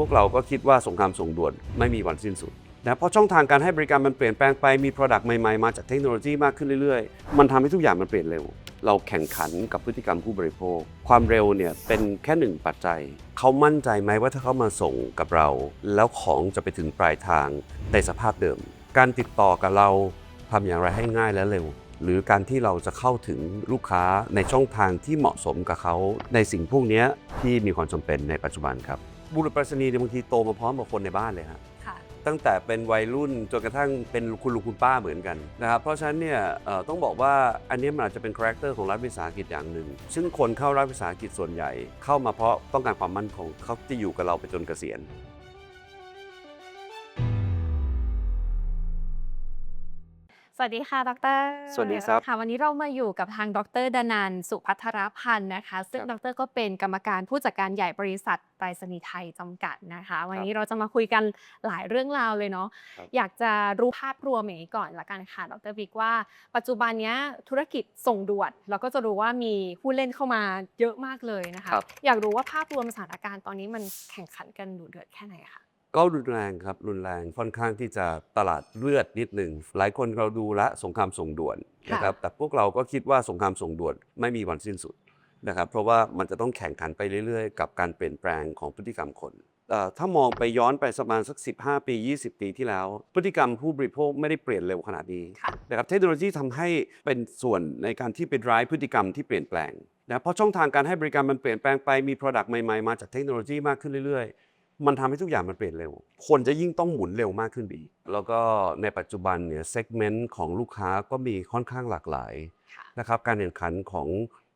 พวกเราก็คิดว่าสงครามส่งด่วนไม่มีวันสิ้นสุดนะเพราะช่องทางการให้บริการมันเปลี่ยนแปลงไปมี Product ใหม่ๆ มาจากเทคโนโลยีมากขึ้นเรื่อยๆ มันทำให้ทุกอย่างมันเปลี่ยนเร็ว เราแข่งขันกับพฤติกรรมผู้บริโภค ความเร็วเนี่ยเป็นแค่หนึ่งปัจจัย เขามั่นใจไหมว่าถ้าเขามาส่งกับเรา แล้วของจะไปถึงปลายทางในสภาพเดิม การติดต่อกับเราทำอย่างไรให้ง่ายและเร็ว หรือการที่เราจะเข้าถึงลูกค้าในช่องทางที่เหมาะสมกับเขา ในสิ่งพวกนี้ที่มีความจำเป็นในปัจจุบันครับ บุรุษไปรษณีย์เนี่ยบางทีโตมาพร้อมกับคนในบ้านเลยฮะค่ะ ตั้งแต่เป็นวัยรุ่นจนกระทั่งเป็นคุณลุงคุณป้าเหมือนกันนะครับเพราะฉะนั้นเนี่ยเอ่อต้องบอกว่าอันเนี้ยมันอาจจะเป็นคาแรคเตอร์ของรัฐวิสาหกิจอย่างหนึ่ง ซึ่งคนเข้ารัฐวิสาหกิจส่วนใหญ่ เข้ามาเพราะต้องการความมั่นคงเขาจะอยู่กับเราไปจนเกษียณ วัสดีค่ะ ดร สวัสดีครับ ค่ะ วันนี้เรามาอยู่กับทางดรดนันท์สุพัทรพันธ์นะคะ ซึ่งครับดรก็เป็นกรรมการผู้จัดการใหญ่บริษัทไปรษณีย์ไทยจำกัดนะคะ วันนี้เราจะมาคุยกันหลายเรื่องราวเลยเนาะครับอยากจะรู้ภาพรวมอย่างนี้ก่อนละกันค่ะ ดรบิ๊กว่า ปัจจุบันเนี้ยธุรกิจส่งด่วนเราก็จะรู้ว่ามีผู้เล่นเข้ามาเยอะมากเลยนะคะครับอยากรู้ว่าภาพรวมสถานการณ์ตอนนี้มันแข่งขันกันดุเดือดแค่ไหนคะ ก็รุนแรงครับรุนแรงค่อนข้างที่จะตลาดเลือดนิดหนึ่งหลายคนเราดูละสงครามส่งด่วนนะครับแต่พวกเราก็คิดว่าสงครามส่งด่วนไม่มีวันสิ้นสุดนะครับเพราะว่ามันจะต้องแข่งขันไปเรื่อยๆ กับการเปลี่ยนแปลงของพฤติกรรมคนเอ่อถ้ามองไปย้อนไปประมาณสัก 15 ปี 20 ปีที่แล้ว พฤติกรรมผู้บริโภคไม่ได้เปลี่ยนเร็วขนาดนี้ค่ะนะครับเทคโนโลยีทำให้เป็นส่วนในการที่ไป drive พฤติกรรมที่เปลี่ยนแปลงนะเพราะช่องทางการให้บริการมันเปลี่ยนแปลงไปมี Product ใหม่ๆ มาจากเทคโนโลยีมากขึ้นเรื่อยๆ มันทำให้ทุกอย่างมันเปลี่ยนเร็ว คนจะยิ่งต้องหมุนเร็วมากขึ้นไปอีกแล้วก็ในปัจจุบันเนี่ยเซกเมนต์ของลูกค้าก็มีค่อนข้างหลากหลายค่ะนะครับ การแข่งขันของ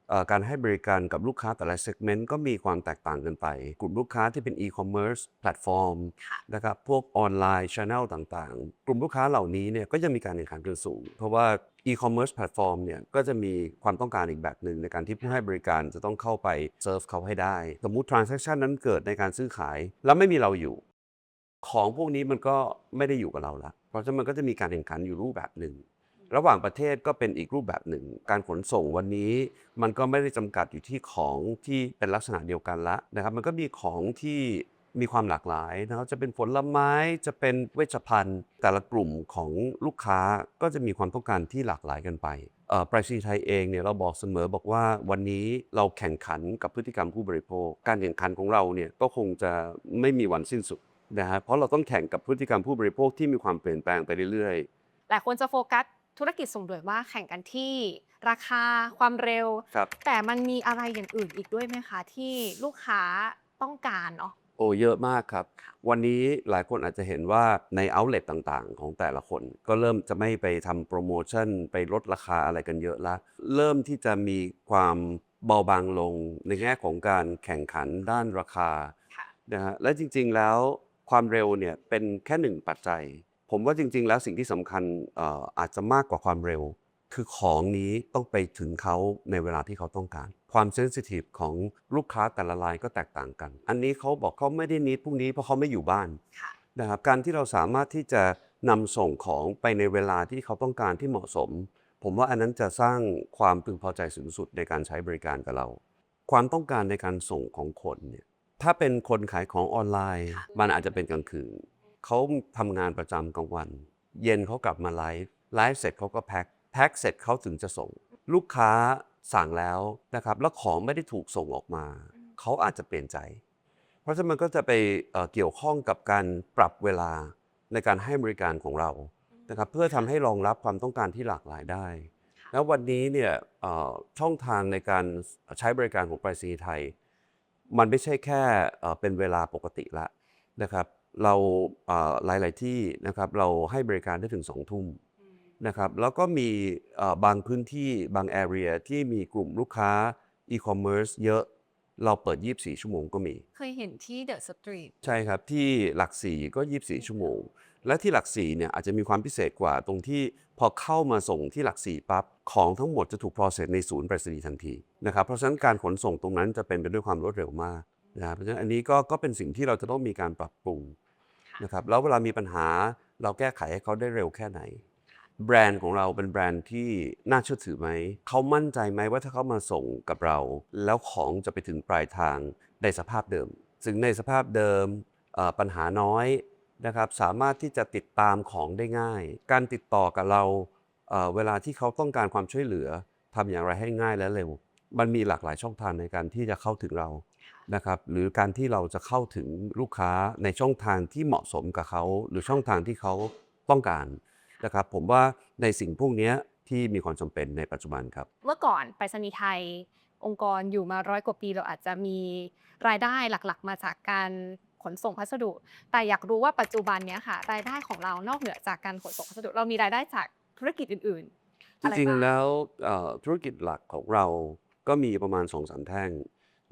เอ่อการให้บริการกับลูกค้าแต่ละเซกเมนต์ก็มีความแตกต่างกันไป กลุ่มลูกค้าที่เป็นอีคอมเมิร์ซแพลตฟอร์มค่ะนะครับพวกออนไลน์ช n แนลต่างๆ กลุ่มลูกค้าเหล่านี้เนี่ยก็ยังมีการแข่งขันกันสูง เพราะว่า อีคอมเมิร์ซแพลตฟอร์มเนี่ยก็จะมีความต้องการอีกแบบหนึ่งในการที่ผู้ให้บริการจะต้องเข้าไปเซิร์ฟเขาให้ได้ สมมุติ transaction นั้นเกิดในการซื้อขาย แล้วไม่มีเราอยู่ ของพวกนี้มันก็ไม่ได้อยู่กับเราละเพราะฉะนั้นมันก็จะมีการแข่งขันอยู่รูปแบบหนึ่งระหว่างประเทศก็เป็นอีกรูปแบบหนึ่ง การขนส่งวันนี้มันก็ไม่ได้จำกัดอยู่ที่ของที่เป็นลักษณะเดียวกันละนะครับ มันก็มีของที่ มีความหลากหลายนะครับจะเป็นผลไม้จะเป็นเวชภัณฑ์ แต่ละกลุ่มของลูกค้าก็จะมีความต้องการที่หลากหลายกันไปเอ่อไปรษณีย์ไทยเองเนี่ยเราบอกเสมอบอกว่าวันนี้เราแข่งขันกับพฤติกรรมผู้บริโภค การแข่งขันของเราเนี่ยก็คงจะไม่มีวันสิ้นสุดนะฮะเพราะเราต้องแข่งกับพฤติกรรมผู้บริโภคที่มีความเปลี่ยนแปลงไปเรื่อยๆหลายคนจะโฟกัสธุรกิจส่งด่วนว่าแข่งกันที่ราคาความเร็วครับแต่มันมีอะไรอย่างอื่นอีกด้วยไหมคะ ที่ลูกค้าต้องการเนาะ โอ้เยอะมากครับค่ะวันนี้หลายคนอาจจะเห็นว่าใน outlet ต่างๆ ของแต่ละคน ก็เริ่มจะไม่ไปทำโปรโมชั่น ไปลดราคาอะไรกันเยอะละ เริ่มที่จะมีความเบาบางลงในแง่ของการแข่งขันด้านราคาค่ะนะฮะและจริงๆแล้วความเร็วเนี่ยเป็นแค่หนึ่งปัจจัย ผมว่าจริง ๆ แล้วสิ่งที่สำคัญเอ่ออาจจะมากกว่าความเร็ว คือของนี้ต้องไปถึงเขาในเวลาที่เขาต้องการ ความเซนซิทีฟของลูกค้าแต่ละรายก็แตกต่างกัน อันนี้เขาบอกเขาไม่ได้นิดพรุ่งนี้เพราะเขาไม่อยู่บ้านค่ะนะครับการที่เราสามารถที่จะนำส่งของไปในเวลาที่เขาต้องการที่เหมาะสม ผมว่าอันนั้นจะสร้างความพึงพอใจสูงสุดในการใช้บริการกับเรา ความต้องการในการส่งของคนเนี่ยถ้าเป็นคนขายของออนไลน์ค่ะมันอาจจะเป็นกลางคืนเขาทำงานประจำกลางวัน เย็นเขากลับมาไลฟ์ไลฟ์เสร็จเขาก็แพ็ค แพ็คเสร็จเขาถึงจะส่ง ลูกค้าสั่งแล้วนะครับแล้วของไม่ได้ถูกส่งออกมา เขาอาจจะเปลี่ยนใจ เพราะฉะนั้นมันก็จะไปเอ่อเกี่ยวข้องกับการปรับเวลาในการให้บริการของเรานะครับเพื่อทำให้รองรับความต้องการที่หลากหลายได้ แล้ววันนี้เนี่ยเอ่อช่องทางในการใช้บริการของไปรษณีย์ไทย มันไม่ใช่แค่เอ่อเป็นเวลาปกติละนะครับ เราเอ่อหลาย ๆ ที่นะครับเราให้บริการได้ถึงสองทุ่ม นะครับแล้วก็มีเอ่อบางพื้นที่บางแอเรียที่มีกลุ่มลูกค้าอีคอมเมิร์ซเยอะเราเปิด 24 ชั่วโมงก็มี เคยเห็นที่เดอะสตรีทใช่ครับ ที่หลักสี่ก็ 24 ชั่วโมง และที่หลักสี่เนี่ยอาจจะมีความพิเศษกว่าตรงที่พอเข้ามาส่งที่หลักสี่ปั๊บ ของทั้งหมดจะถูก process ในศูนย์ไปรษณีย์ทันทีนะครับเพราะฉะนั้นการขนส่งตรงนั้นจะเป็นไปด้วยความรวดเร็วมากนะครับเพราะฉะนั้นอันนี้ก็ก็เป็นสิ่งที่เราจะต้องมีการปรับปรุงนะครับแล้วเวลามีปัญหาเราแก้ไขให้เขาได้เร็วแค่ไหน แบรนด์ของเราเป็นแบรนด์ที่น่าเชื่อถือไหม เขามั่นใจไหมว่าถ้าเขามาส่งกับเรา แล้วของจะไปถึงปลายทางในสภาพเดิมซึ่งในสภาพเดิมปัญหาน้อยนะครับ สามารถที่จะติดตามของได้ง่าย การติดต่อกับเราเอ่อเวลาที่เขาต้องการความช่วยเหลือทำอย่างไรให้ง่ายและเร็ว มันมีหลากหลายช่องทางในการที่จะเข้าถึงเรานะครับหรือการที่เราจะเข้าถึงลูกค้าในช่องทางที่เหมาะสมกับเขา หรือช่องทางที่เขาต้องการ นะครับผมว่าในสิ่งพวกเนี้ยที่มีความจำเป็นในปัจจุบันครับ เมื่อก่อนไปรษณีย์ไทยองค์กรอยู่มาร้อยกว่าปีเราอาจจะมีรายได้หลักๆ มาจากการขนส่งพัสดุ แต่อยากรู้ว่าปัจจุบันเนี้ยค่ะ รายได้ของเรานอกเหนือจากการขนส่งพัสดุ เรามีรายได้จากธุรกิจอื่นๆจอะไรริงบ้างๆแล้วเอ่อธุรกิจหลักของเราก็มีประมาณ2อสามแท่ง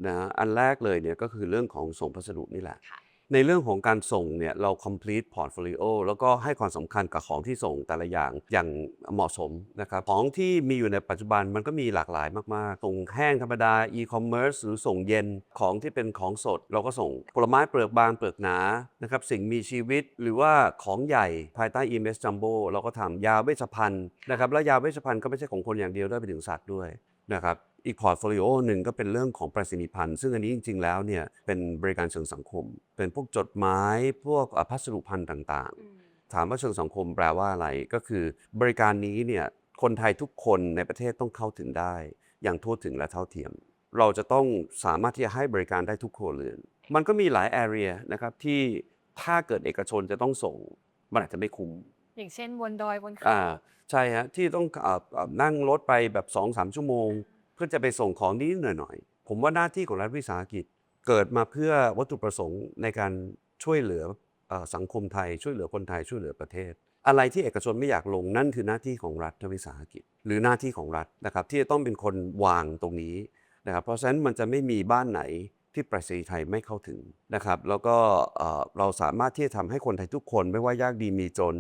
นะอันแรกเลยเนี่ยก็คือเรื่องของส่งพัสดุนี่แหละค่ะ ในเรื่องของการส่งเนี่ยเรา complete portfolio แล้วก็ให้ความสำคัญกับของที่ส่งแต่ละอย่างอย่างเหมาะสมนะครับของที่มีอยู่ในปัจจุบันมันก็มีหลากหลายมาก ๆ ส่งแห้งธรรมดา e-commerce หรือส่งเย็นของที่เป็นของสด เราก็ส่งผลไม้เปลือกบางเปลือกหนานะครับสิ่งมีชีวิตหรือว่าของใหญ่ภายใต้ EMS Jumbo เราก็ทำยาเวชภัณฑ์นะครับแล้วยาเวชภัณฑ์ก็ไม่ใช่ของคนอย่างเดียวด้วยไปถึงสัตว์ด้วย นะครับอีกพอร์ตโฟลิโอหนึ่งก็เป็นเรื่องของประสิทธิพันธ์ ซึ่งอันนี้จริง ๆ แล้วเนี่ยเป็นบริการเชิงสังคม เป็นพวกจดหมายพวกอะพัสดุพันธ์ต่างอืมๆถามว่าเชิงสังคมแปลว่าอะไรก็คือ บริการนี้เนี่ยคนไทยทุกคนในประเทศต้องเข้าถึงได้ อย่างทั่วถึงและเท่าเทียม เราจะต้องสามารถที่จะให้บริการได้ทุกครัวเรือน มันก็มีหลาย area นะครับที่ถ้าเกิดเอกชนจะต้องส่งมันอาจจะไม่คุ้มอย่างเช่นบนดอยบนเขาอ่า ใช่ฮะที่ต้องเอ่อเอ่อนั่งรถไปแบบ2อสชั่วโมง เพื่อจะไปส่งของนิดหน่อยๆ ผมว่าหน้าที่ของรัฐวิสาหกิจเกิดมาเพื่อวัตถุประสงค์ในการช่วยเหลือเอ่อสังคมไทย ช่วยเหลือคนไทยช่วยเหลือประเทศ อะไรที่เอกชนไม่อยากลงนั่นคือหน้าที่ของรัฐวิสาหกิจ หรือหน้าที่ของรัฐนะครับที่จะต้องเป็นคนวางตรงนี้นะครับเพราะฉะนั้นมันจะไม่มีบ้านไหนที่ปรษณีย์ไทยไม่เข้าถึงนะครับแล้วก็เอ่อเราสามารถที่จะทำให้คนไทยทุกคนไม่ว่ายากดีมีจน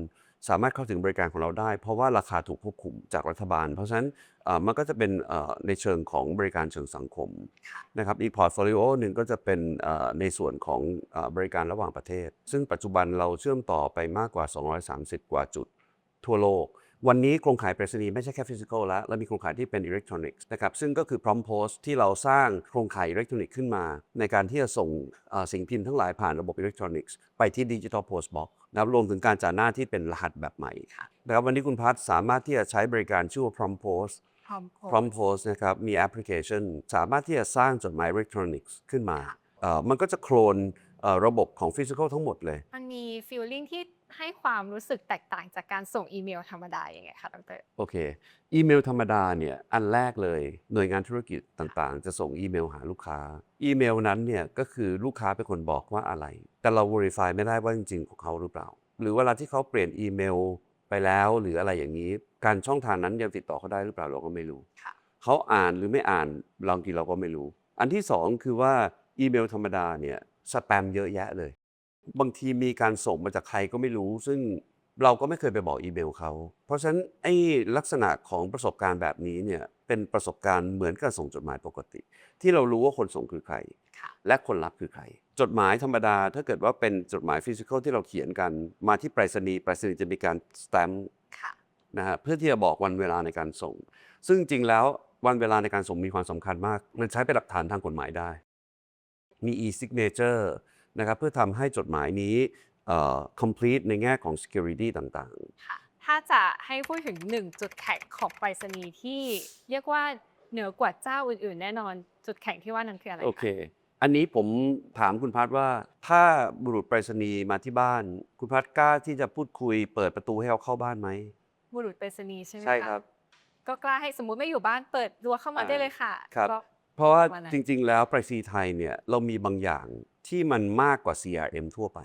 สามารถเข้าถึงบริการของเราได้ เพราะว่าราคาถูกควบคุมจากรัฐบาล เพราะฉะนั้นเอ่อมันก็จะเป็นเอ่อในเชิงของบริการเชิงสังคมนะครับอีกพอร์ตโฟลิโอหนึ่งก็จะเป็นเอ่อในส่วนของเอ่อบริการระหว่างประเทศ ซึ่งปัจจุบันเราเชื่อมต่อไปมากกว่า 230 กว่าจุดทั่วโลก วันนี้โครงข่ายไปรษณีย์ไม่ใช่แค่ฟิสิกอลแล้วเรามีโครงข่ายที่เป็นอิเล็กทรอนิกส์นะครับซึ่งก็คือพร้อมโพสที่เราสร้างโครงข่ายอิเล็กทรอนิกส์ขึ้นมา ในการที่จะส่งเอ่อสิ่งพิมพ์ทั้งหลายผ่านระบบอิเล็กทรอนิกส์ไปที่ดิจิทัลโพสต์บ็อกนะครับรวมถึงการจ่ายหน้าที่เป็นรหัสแบบใหม่นะครับวันนี้คุณพัฒสามารถที่จะใช้บริการชื่อว่า Prom Post พร้อมโพสต์ Prom Post นะครับมีแอปพลิเคชัน สามารถที่จะสร้างจดหมายอิเล็กทรอนิกส์ขึ้นมาเอ่อมันก็จะโคลนเอ่อระบบของฟิสิกอลทั้งหมดเลยมันมีฟีลลิ่งที่ ให้ความรู้สึกแตกต่างจากการส่งอีเมลธรรมดาอย่างไงคะดรโอเค อีเมลธรรมดาเนี่ยอันแรกเลย หน่วยงานธุรกิจต่างๆ จะส่งอีเมลหาลูกค้า อีเมลนั้นเนี่ยก็คือลูกค้าเป็นคนบอกว่าอะไร แต่เรา verify ไม่ได้ว่าจริงๆของเขาหรือเปล่า หรือเวลาที่เขาเปลี่ยนอีเมลไปแล้วหรืออะไรอย่างนี้ การช่องทางนั้นยังติดต่อเขาได้หรือเปล่าเราก็ไม่รู้ค่ะเขาอ่านหรือไม่อ่านบางทีเราก็ไม่รู้ อันที่สองคือว่าอีเมลธรรมดาเนี่ยสแปมเยอะแยะเลย บางทีมีการส่งมาจากใครก็ไม่รู้ ซึ่งเราก็ไม่เคยไปบอกอีเมลเขา เพราะฉะนั้นไอ้ลักษณะของประสบการณ์แบบนี้เนี่ยเป็นประสบการณ์เหมือนกับส่งจดหมายปกติ ที่เรารู้ว่าคนส่งคือใครค่ะและคนรับคือใคร จดหมายธรรมดา ถ้าเกิดว่าเป็นจดหมายฟิสิกอลที่เราเขียนกันมาที่ไปรษณีย์ไปรษณีย์จะมีการสแตมป์ค่ะนะฮะเพื่อที่จะบอกวันเวลาในการส่ง ซึ่งจริงๆแล้ววันเวลาในการส่งมีความสำคัญมาก มันใช้เป็นหลักฐานทางกฎหมายได้ มี e-signature นะครับเพื่อทำให้จดหมายนี้เอ่อ complete ในแง่ของ security ต่างค่ะถ้าจะให้พูดถึงหนึ่งจุดแข็งของไปรษณีย์ที่เรียกว่าเหนือกว่าเจ้าอื่น ๆ แน่นอนจุดแข็งที่ว่านั้นคืออะไรๆ คะโอเค อันนี้ผมถามคุณพัทว่า ถ้าบุรุษไปรษณีย์มาที่บ้าน คุณพัทกล้าที่จะพูดคุยเปิดประตูให้เขาเข้าบ้านไหม บุรุษไปรษณีย์ใช่ไหมะใช่ครับก็กล้าให้สมมุติไม่อยู่บ้านเปิดรั้วเข้ามาอ่าได้เลยค่ะครับก็เพราะว่าประมาณนั้น จริงๆ แล้วไปรษณีย์ไทยเนี่ยเรามีบางอย่าง ที่มันมากกว่า CRM ทั่วไป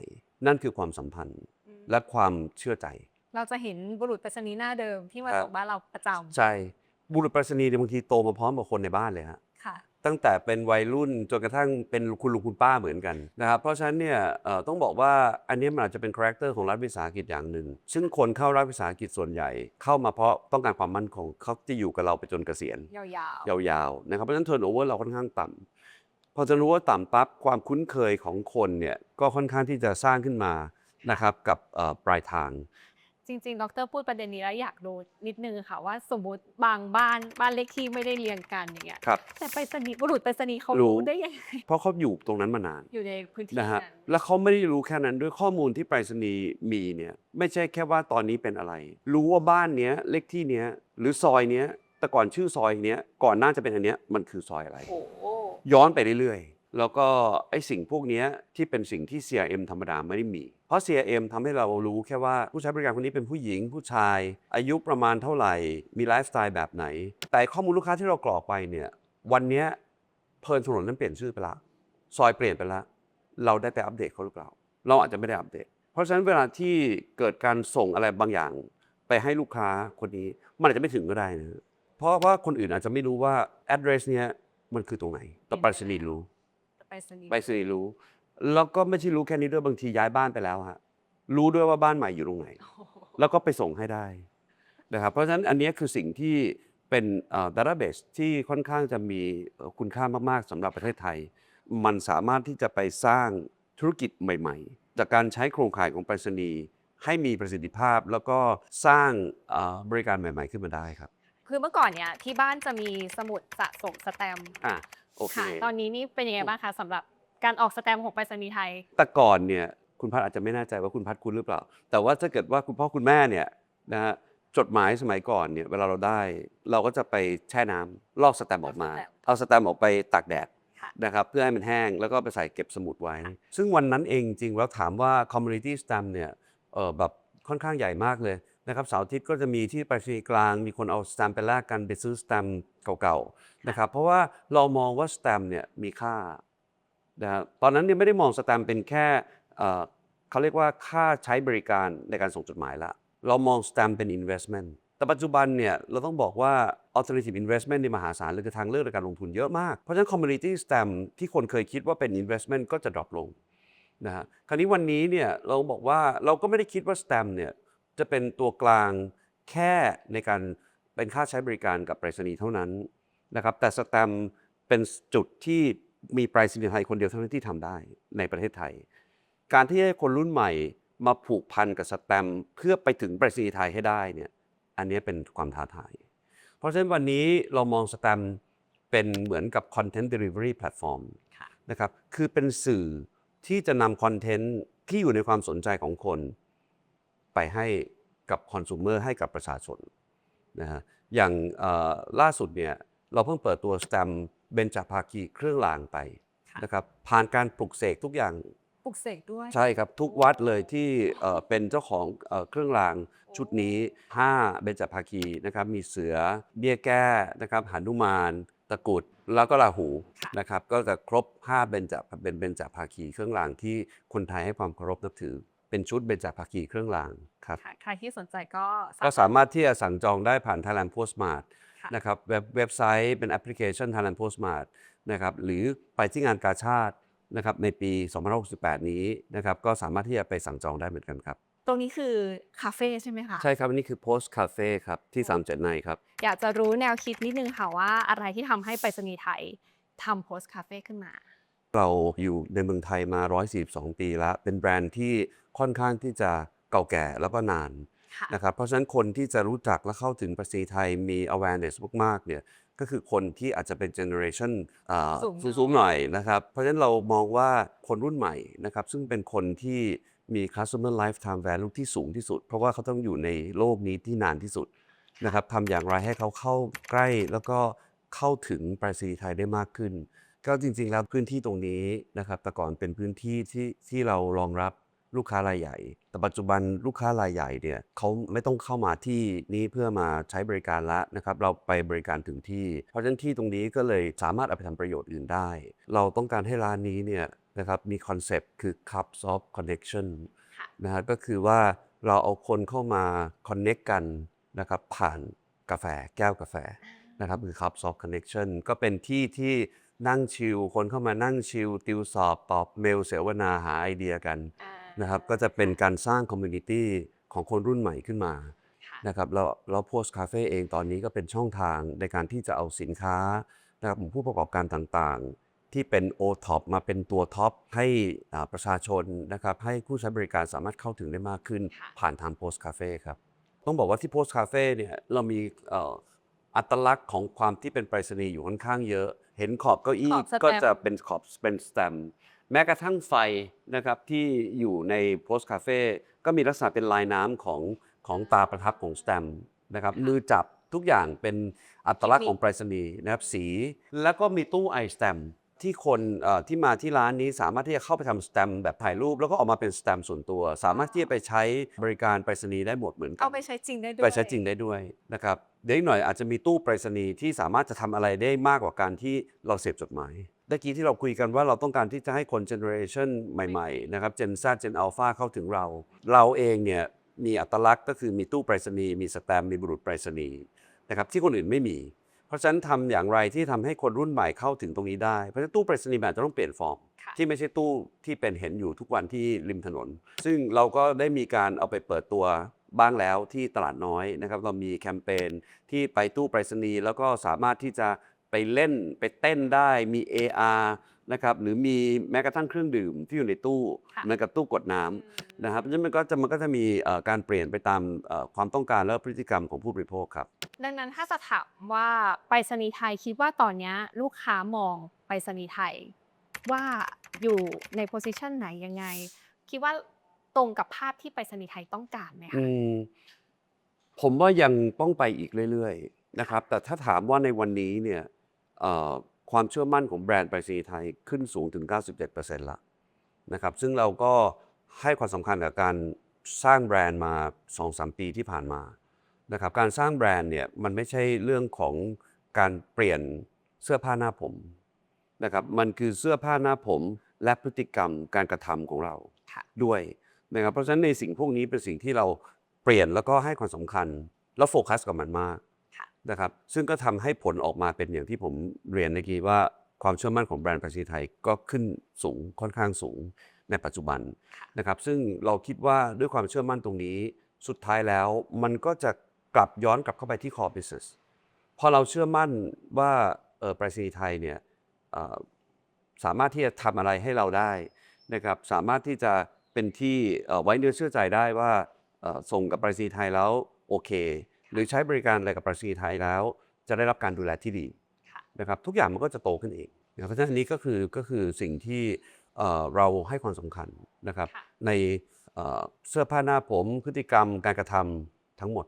นั่นคือความสัมพันธ์อืมและความเชื่อใจ เราจะเห็นบุรุษไปรษณีย์หน้าเดิมที่มาครับส่งบ้านเราประจำใช่บุรุษไปรษณีย์เนี่ยบางทีโตมาพร้อมกับคนในบ้านเลยฮะค่ะตั้งแต่เป็นวัยรุ่นจนกระทั่งเป็นคุณลุงคุณป้าเหมือนกันนะครับเพราะฉะนั้นเนี่ยเอ่อต้องบอกว่าอันนี้มันอาจจะเป็นคาแรคเตอร์ของรัฐวิสาหกิจอย่างหนึ่ง ซึ่งคนเข้ารัฐวิสาหกิจส่วนใหญ่ เข้ามาเพราะต้องการความมั่นคงเขาจะอยู่กับเราไปจนเกษียณยาวๆยาวๆนะครับเพราะฉะนั้น turnover เราค่อนข้างต่ำ พอจะรู้ว่าต่ำปั๊บความคุ้นเคยของคนเนี่ยก็ค่อนข้างที่จะสร้างขึ้นมานะครับกับเอ่อปลายทาง จริงๆ ดรพูดประเด็นนี้แล้วอยากรู้นิดนึงค่ะว่าสมมุติบางบ้านบ้านเลขที่ไม่ได้เรียงกันอย่างเงี้ยครับแต่ไปรษณีย์บุรุษไปรษณีย์เขารู้รู้ได้ยังไงเพราะเขาอยู่ตรงนั้นมานานอยู่ในพื้นที่นะฮะนั้นแล้วเขาไม่ได้รู้แค่นั้นด้วยข้อมูลที่ไปรษณีย์มีเนี่ยไม่ใช่แค่ว่าตอนนี้เป็นอะไร รู้ว่าบ้านเนี้ยเลขที่เนี้ยหรือซอยเนี้ยแต่ก่อนชื่อซอยเนี้ยก่อนหน้าจะเป็นอันเนี้ยมันคือซอยอะไรโอ้โห ย้อนไปเรื่อยๆ แล้วก็ไอ้สิ่งพวกนี้ที่เป็นสิ่งที่ CRM ธรรมดาไม่ได้มี เพราะ CRM ทำให้เรารู้แค่ว่าผู้ใช้บริการคนนี้เป็นผู้หญิง ผู้ชาย อายุประมาณเท่าไหร่ มีไลฟ์สไตล์แบบไหน แต่ข้อมูลลูกค้าที่เรากรอกไปเนี่ยวันนี้เพลินถนนนั้นเปลี่ยนชื่อไปละซอยเปลี่ยนไปละเราได้ไปอัปเดตเขาหรือเปล่า เราอาจจะไม่ได้อัปเดต เพราะฉะนั้นเวลาที่เกิดการส่งอะไรบางอย่าง ไปให้ลูกค้าคนนี้ มันอาจจะไม่ถึงก็ได้นะเพราะว่าคนอื่นอาจจะไม่รู้ว่า address เนี้ย มันคือตรงไหนแต่ไปรษณีย์รู้ไปรษณีย์ไปรษณีย์รู้ แล้วก็ไม่ใช่รู้แค่นี้ด้วยบางทีย้ายบ้านไปแล้วฮะรู้ด้วยว่าบ้านใหม่อยู่ตรงไหนโอ้โหแล้วก็ไปส่งให้ได้นะครับเพราะฉะนั้นอันเนี้ยคือสิ่งที่เป็นเอ่อ database ที่ค่อนข้างจะมีเอ่อคุณค่ามาก ๆสำหรับประเทศไทย มันสามารถที่จะไปสร้างธุรกิจใหม่ ๆ จากการใช้โครงข่ายของไปรษณีย์ให้มีประสิทธิภาพแล้วก็สร้างเอ่อบริการใหม่ ๆ ขึ้นมาได้ครับ คือเมื่อก่อนเนี่ยที่บ้านจะมีสมุดสะสมสแตมป์อะโอเค ค่ะ ตอนนี้นี่เป็นยังไงบ้างคะสำหรับการออกสแตมป์ของไปรษณีย์ไทย แต่ก่อนเนี่ยคุณพัดอาจจะไม่แน่ใจว่าคุณพัดคุณหรือเปล่า แต่ว่าถ้าเกิดว่าคุณพ่อคุณแม่เนี่ยนะฮะจดหมายสมัยก่อนเนี่ยเวลาเราได้ เราก็จะไปแช่น้ำลอกสแตมป์ออกมาลอกสแตมป์เอาสแตมป์ออกไปตากแดดค่ะ นะครับเพื่อให้มันแห้งแล้วก็ไปใส่เก็บสมุดไว้ ซึ่งวันนั้นเองจริงๆแล้วถามว่า community stamp เนี่ยเออแบบค่อนข้างใหญ่มากเลย นะครับเสาร์อาทิตย์ก็จะมีที่ไปรษณีย์กลาง มีคนเอาสแตมป์ไปแลกกันไปซื้อสแตมป์เก่าๆนะครับเพราะว่าเรามองว่าสแตมป์เนี่ยมีค่านะครับตอนนั้นเนี่ยไม่ได้มองสแตมป์เป็นแค่เอ่อเขาเรียกว่าค่าใช้บริการในการส่งจดหมายละเรามองสแตมป์เป็น investment แต่ปัจจุบันเนี่ยเราต้องบอกว่า alternative investment ในมหาศาลเลยคือทางเลือกในการลงทุนเยอะมาก เพราะฉะนั้น community stamp ที่คนเคยคิดว่าเป็น investment ก็จะ drop ลงนะฮะคราวนี้วันนี้เนี่ยเราบอกว่าเราก็ไม่ได้คิดว่า stamp เนี่ย จะเป็นตัวกลางแค่ในการเป็นค่าใช้บริการกับไปรษณีย์เท่านั้นนะครับ แต่สแตมป์เป็นจุดที่มีไปรษณีย์ไทยคนเดียวเท่านั้นที่ทำได้ในประเทศไทย การที่ให้คนรุ่นใหม่มาผูกพันกับสแตมป์เพื่อไปถึงไปรษณีย์ไทยให้ได้เนี่ยอันนี้เป็นความท้าทาย เพราะฉะนั้นวันนี้เรามองสแตมป์เป็นเหมือนกับ Content Delivery Platform ค่ะนะครับ คือเป็นสื่อที่จะนำคอนเทนต์ที่อยู่ในความสนใจของคน ไปให้กับคอน sumer ให้กับประชาชนนะฮะอย่างเอ่อล่าสุดเนี่ยเราเพิ่งเปิดตัวสแตมเบญจภาคีเครื่องรางไปค่ะนะครับผ่านการปลุกเสกทุกอย่างปลุกเสกด้วยใช่ครับทุกวัดเลยที่เอ่อเป็นเจ้าของเอ่อเครื่องรางชุดนี้ 5 เบญจภาคีนะครับมีเสือเบี้ยแก้นะครับหนุมานตะกรุดแล้วก็ราหูค่ะนะครับก็จะครบ 5 เบญจเป็นเบญจภาคีเครื่องรางที่คนไทยให้ความเคารพนับถือ เป็นชุดเบญจภาคีเครื่องรางครับค่ะใครที่สนใจก็ก็สามารถที่จะสั่งจองได้ผ่าน Thailand Postmart ค่ะนะครับเว็บเว็บไซต์เป็นแอปพลิเคชัน Thailand Postmart นะครับหรือไปที่งานกาชาตินะครับในปี 2568 นี้นะครับก็สามารถที่จะไปสั่งจองได้เหมือนกันครับตรงนี้คือคาเฟ่ใช่ไหมคะ ใช่ครับอันนี้คือ Post Cafe ครับที่3เจ็ดในครับ อยากจะรู้แนวคิดนิดนึงค่ะว่าอะไรที่ทำให้ไปรษณีย์ไทยทำโพสคาเฟ่ขึ้นมา เราอยู่ในเมืองไทยมา 142 ปีแล้ว เป็นแบรนด์ที่ค่อนข้างที่จะเก่าแก่แล้วก็นานค่ะนะครับเพราะฉะนั้นคนที่จะรู้จักและเข้าถึงประสีไทยมี awareness มากๆเนี่ยก็คือคนที่อาจจะเป็น generation อ่าสูงหน่อยสูงๆหน่อยนะครับ เพราะฉะนั้นเรามองว่าคนรุ่นใหม่นะครับ ซึ่งเป็นคนที่มี customer lifetime value ที่สูงที่สุด เพราะว่าเขาต้องอยู่ในโลกนี้ที่นานที่สุดนะครับทำอย่างไรให้เขาเข้าใกล้แล้วก็เข้าถึงไปรษณีย์ไทยได้มากขึ้น ก็จริงๆแล้วพื้นที่ตรงนี้นะครับแต่ก่อนเป็นพื้นที่ที่ที่เรารองรับลูกค้ารายใหญ่ แต่ปัจจุบันลูกค้ารายใหญ่เนี่ยเขาไม่ต้องเข้ามาที่นี้เพื่อมาใช้บริการละนะครับ เราไปบริการถึงที่ เพราะฉะนั้นที่ตรงนี้ก็เลยสามารถเอาไปทำประโยชน์อื่นได้ เราต้องการให้ร้านนี้เนี่ยนะครับมีคอนเซปต์คือ Cups of Connection ค่ะนะฮะก็คือว่าเราเอาคนเข้ามาคอนเน็กกันนะครับผ่านกาแฟแก้วกาแฟนะครับคือ Cup Soft Connection ก็เป็นที่ที่ นั่งชิลคนเข้ามานั่งชิลติวสอบตอบเมลเสวนาหาไอเดียกันอ่านะครับก็จะเป็นการสร้างคอมมูนิตี้ของคนรุ่นใหม่ขึ้นมาค่ะนะครับแล้วแล้วโพสคาเฟ่เองตอนนี้ก็เป็นช่องทางในการที่จะเอาสินค้านะครับของผู้ประกอบการต่างๆ ที่เป็น o t o p มาเป็นตัวท็อปให้อ่าประชาชนนะครับให้ผู้ใช้บริการสามารถเข้าถึงได้มากขึ้น ค่ะ ผ่านทาง Post Cafe ครับ ต้องบอกว่าที่ Post Cafe เนี่ยเรามีเอ่ออัตลักษณ์ของความที่เป็นไปรษณีย์อยู่ค่อนข้างเยอะ เห็นขอบเก้าอี้ขอบสแตมป์ ก็จะเป็นขอบเป็นสแตมป์แม้กระทั่งไฟนะครับที่อยู่ใน Post Cafe ก็มีลักษณะเป็นลายน้ำของของตาประทับของสแตมป์นะครับมือจับทุกอย่างเป็นอัตลักษณ์ของไปรษณีย์นะครับสี แล้วก็มีตู้ไอสแตมป์ ที่คนเอ่อที่มาที่ร้านนี้สามารถที่จะเข้าไปทำสแตมป์แบบถ่ายรูป แล้วก็ออกมาเป็นสแตมป์ส่วนตัว สามารถที่จะไปใช้บริการไปรษณีย์ได้หมดเหมือนกัเอาไปใช้จริงได้ด้วย ไปใช้จริงได้ด้วยนะครับ เดี๋ยวอีกหน่อยอาจจะมีตู้ไปรษณีย์ที่สามารถจะทำอะไรได้มากกว่าการที่เราเสพจดหมายเมื่อกี้ที่เราคุยกันว่าเราต้องการที่จะให้คนเจเนอเรชันใหม่ๆนะครับ Gen Z Gen Alpha เข้าถึงเรา เราเองเนี่ยมีอัตลักษณ์ก็คือมีตู้ไปรษณีย์มีสแตมป์มีบุรุษไปรษณีย์นะครับที่คนอื่นไม่มี เพราะฉะนั้นทำอย่างไรที่ทำให้คนรุ่นใหม่เข้าถึงตรงนี้ได้ เพราะฉะนั้นตู้ไปรษณีย์แบบจะต้องเปลี่ยนฟอร์มค่ะที่ไม่ใช่ตู้ที่เป็นเห็นอยู่ทุกวันที่ริมถนน ซึ่งเราก็ได้มีการเอาไปเปิดตัวบ้างแล้วที่ตลาดน้อยนะครับ เรามีแคมเปญที่ไปตู้ไปรษณีย์แล้วก็สามารถที่จะไปเล่นไปเต้นได้มี AR นะครับหรือมีแม้กระทั่งเครื่องดื่มที่อยู่ในตู้ค่ะเหมือนกับตู้กดน้ำนะครับเพราะฉะนั้นมันก็จะมันก็จะมีเอ่อการเปลี่ยนไปตามเอ่อความต้องการและพฤติกรรมของผู้บริโภคครับ ดังนั้นถ้าจะถามว่าไปรษณีย์ไทยคิดว่าตอนเนี้ยลูกค้ามองไปรษณีย์ไทย ว่าอยู่ในโพสิชันไหนยังไง คิดว่าตรงกับภาพที่ไปรษณีย์ไทยต้องการไหมอืคะมผมว่ายังต้องไปอีกเรื่อย ๆ นะครับ แต่ถ้าถามว่าในวันนี้เนี่ยเอ่อ ความเชื่อมั่นของแบรนด์ไปรษณีย์ไทยขึ้นสูงถึง 97%ละนะครับซึ่งเราก็ให้ความสำคัญกับการสร้างแบรนด์มา 2-3 ปีที่ผ่านมานะครับการสร้างแบรนด์เนี่ยมันไม่ใช่เรื่องของการเปลี่ยนเสื้อผ้าหน้าผมนะครับมันคือเสื้อผ้าหน้าผมและพฤติกรรมการกระทำของเราค่ะด้วยนะครับเพราะฉะนั้นในสิ่งพวกนี้เป็นสิ่งที่เราเปลี่ยนแล้วก็ให้ความสำคัญ แล้วโฟกัสกับมันมากค่ะ นะครับซึ่งก็ทำให้ผลออกมาเป็นอย่างที่ผมเรียนเมื่อกี้ว่าความเชื่อมั่นของแบรนด์ไปรษณีย์ไทยก็ขึ้นสูงค่อนข้างสูงในปัจจุบันค่ะนะครับซึ่งเราคิดว่าด้วยความเชื่อมั่นตรงนี้สุดท้ายแล้วมันก็จะกลับย้อนกลับเข้าไปที่ core business พอเราเชื่อมั่นว่าเออไปรษณีย์ไทยเนี่ยเอ่อสามารถที่จะทำอะไรให้เราได้นะครับสามารถที่จะเป็นที่เอ่อไว้เนื้อเชื่อใจได้ว่าเอ่อส่งกับไปรษณีย์ไทยแล้วโอเค หรือใช้บริการอะไรกับไปรษณีย์ไทยแล้ว จะได้รับการดูแลที่ดีค่ะนะครับทุกอย่างมันก็จะโตขึ้นเองนะครับเพราะฉะนั้นอันนี้ก็คือก็คือสิ่งที่เอ่อเราให้ความสำคัญนะครับค่ะในเอ่อเสื้อผ้าหน้าผมพฤติกรรมการกระทำทั้งหมด